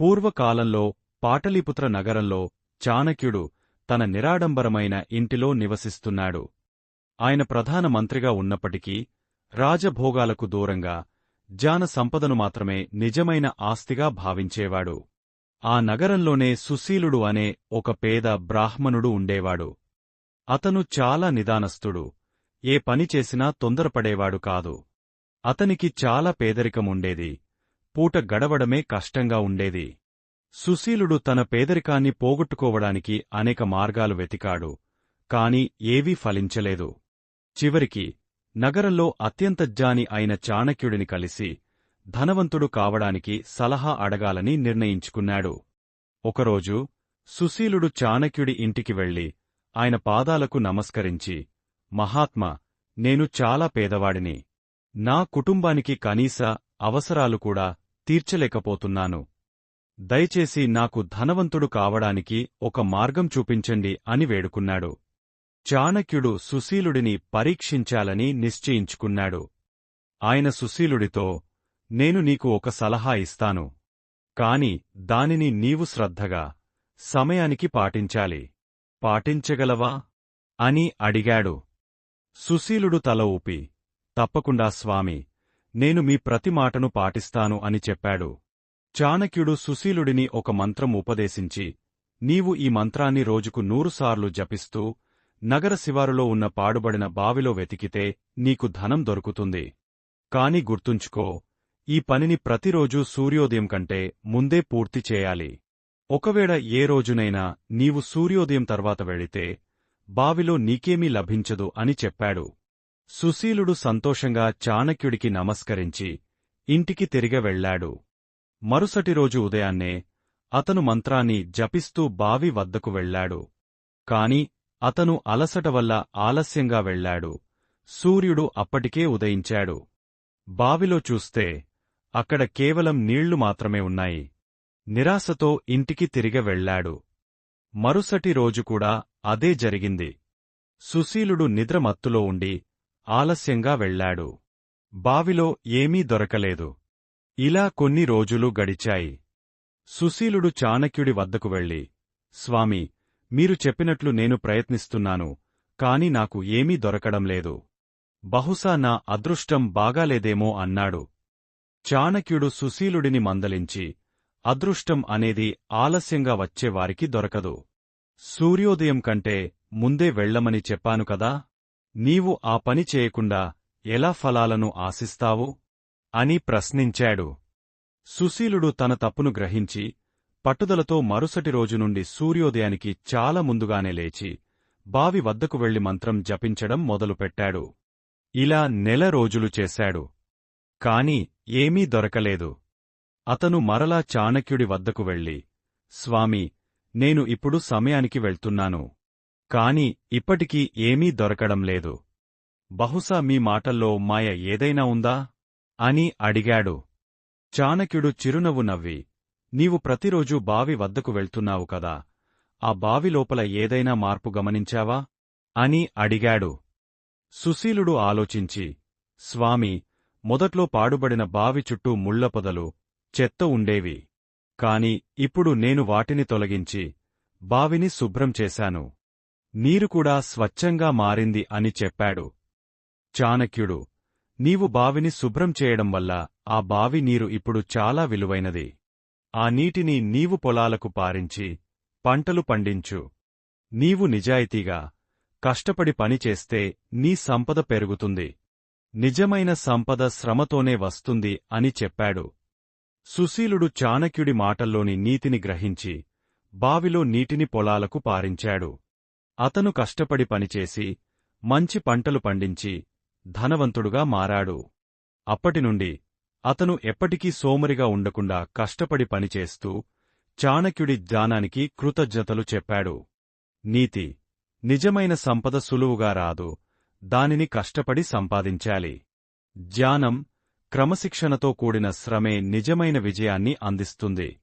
పూర్వకాలంలో పాటలీపుత్ర నగరంలో చాణక్యుడు తన నిరాడంబరమైన ఇంటిలో నివసిస్తున్నాడు. ఆయన ప్రధాన మంత్రిగా ఉన్నప్పటికీ రాజభోగాలకు దూరంగా జాన సంపదను మాత్రమే నిజమైన ఆస్తిగా భావించేవాడు. ఆ నగరంలోనే సుశీలుడు అనే ఒక పేద బ్రాహ్మణుడు ఉండేవాడు. అతను చాలా నిదానస్థుడు. ఏ పని చేసినా తొందరపడేవాడు కాదు. అతనికి చాలా పేదరికముండేది. పూట గడవడమే కష్టంగా ఉండేది. సుశీలుడు తన పేదరికాన్ని పోగొట్టుకోవడానికి అనేక మార్గాలు వెతికాడు కాని ఏవీ ఫలించలేదు. చివరికి నగరంలో అత్యంత జాని అయిన చాణక్యుడిని కలిసి ధనవంతుడు కావడానికి సలహా అడగాలని నిర్ణయించుకున్నాడు. ఒకరోజు సుశీలుడు చాణక్యుడి ఇంటికి వెళ్ళి ఆయన పాదాలకు నమస్కరించి మహాత్మా నేను చాలా పేదవాడిని. నా కుటుంబానికి కనీస అవసరాలు కూడా తీర్చలేకపోతున్నాను. దయచేసి నాకు ధనవంతుడు కావడానికి ఒక మార్గం చూపించండి అని వేడుకున్నాడు. చాణక్యుడు సుశీలుడిని పరీక్షించాలని నిశ్చయించుకున్నాడు. ఆయన సుశీలుడితో నేను నీకు ఒక సలహా ఇస్తాను. కాని దానిని నీవు శ్రద్ధగా సమయానికి పాటించాలి. పాటించగలవా అని అడిగాడు. సుశీలుడు తల ఊపి తప్పకుండా స్వామి. నేను మీ ప్రతి మాటను పాటిస్తాను అని చెప్పాడు. చాణక్యుడు సుశీలుడిని ఒక మంత్రం ఉపదేశించి నీవు ఈ మంత్రాన్ని రోజుకు నూరుసార్లు జపిస్తూ నగర శివారులో ఉన్న పాడుబడిన బావిలో వెతికితే నీకు ధనం దొరుకుతుంది. కాని గుర్తుంచుకో ఈ పనిని ప్రతిరోజూ సూర్యోదయం కంటే ముందే పూర్తి చేయాలి. ఒకవేళ ఏ రోజునైనా నీవు సూర్యోదయం తర్వాత వెళితే బావిలో నీకేమీ లభించదు అని చెప్పాడు. సుశీలుడు సంతోషంగా చాణక్యుడికి నమస్కరించి ఇంటికి తిరిగ వెళ్ళాడు మరుసటి రోజు ఉదయాన్నే అతను మంత్రాన్ని జపిస్తూ బావి వద్దకు వెళ్ళాడు కాని అతను అలసట వల్ల ఆలస్యంగా వెళ్ళాడు సూర్యుడు అప్పటికే ఉదయించాడు. బావిలో చూస్తే అక్కడ కేవలం నీళ్ళు మాత్రమే ఉన్నాయి. నిరాశతో ఇంటికి తిరిగి వెళ్ళాడు మరుసటి రోజు కూడా అదే జరిగింది. సుశీలుడు నిద్రమత్తులో ఉండి ఆలస్యంగా వెళ్ళాడు బావిలో ఏమీ దొరకలేదు. ఇలా కొన్ని రోజులు గడిచాయి. సుశీలుడు చాణక్యుడి వద్దకు వెళ్ళి స్వామి మీరు చెప్పినట్లు నేను ప్రయత్నిస్తున్నాను కాని నాకు ఏమీ దొరకడం లేదు. బహుశా నా అదృష్టం బాగాలేదేమో అన్నాడు. చాణక్యుడు సుశీలుడిని మందలించి అదృష్టం అనేది ఆలస్యంగా వచ్చేవారికి దొరకదు. సూర్యోదయం కంటే ముందే వెళ్ళమని చెప్పాను కదా? నీవు ఆ పని చేయకుండా ఎలా ఫలాలను ఆశిస్తావు? అని ప్రశ్నించాడు. సుశీలుడు తన తప్పును గ్రహించి పట్టుదలతో మరుసటి రోజు నుండి సూర్యోదయానికి చాలా ముందుగానే లేచి బావి వద్దకు వెళ్ళి మంత్రం జపించడం మొదలుపెట్టాడు. ఇలా నెల రోజులు చేశాడు. కాని ఏమీ దొరకలేదు. అతను మరలా చాణక్యుడి వద్దకు వెళ్ళి స్వామి నేను ఇప్పుడు సమయానికి వెళ్తున్నాను. కాని ఇప్పటికీ ఏమీ దొరకడం లేదు. బహుశా మీ మాటల్లో మాయ ఏదైనా ఉందా? అని అడిగాడు. చాణక్యుడు చిరునవ్వు నవ్వి నీవు ప్రతిరోజూ బావి వద్దకు వెళ్తున్నావు కదా ఆ బావి లోపల ఏదైనా మార్పు గమనించావా? అని అడిగాడు. సుశీలుడు ఆలోచించి స్వామి మొదట్లో పాడుబడిన బావి చుట్టూ ముళ్ళపొదలు చెత్త ఉండేవి. కాని ఇప్పుడు నేను వాటిని తొలగించి బావిని శుభ్రం చేశాను. నీరు కూడా స్వచ్ఛంగా మారింది అని చెప్పాడు. చాణక్యుడు నీవు బావిని శుభ్రం చేయడం వల్ల ఆ బావి నీరు ఇప్పుడు చాలా విలువైనది. ఆ నీటిని నీవు పొలాలకు పారించి పంటలు పండించు. నీవు నిజాయితీగా కష్టపడి పనిచేస్తే నీ సంపద పెరుగుతుంది. నిజమైన సంపద శ్రమతోనే వస్తుంది అని చెప్పాడు. సుశీలుడు చాణక్యుడి మాటల్లోని నీతిని గ్రహించి బావిలో నీటిని పొలాలకు పారించాడు. అతను కష్టపడి పనిచేసి మంచి పంటలు పండించి ధనవంతుడుగా మారాడు. అప్పటినుండి అతను ఎప్పటికీ సోమరిగా ఉండకుండా కష్టపడి పనిచేస్తూ చాణక్యుడి జ్ఞానానికి కృతజ్ఞతలు చెప్పాడు. నీతి నిజమైన సంపద సులువుగా రాదు దానిని కష్టపడి సంపాదించాలి. జ్ఞానం క్రమశిక్షణతో కూడిన శ్రమే నిజమైన విజయాన్ని అందిస్తుంది.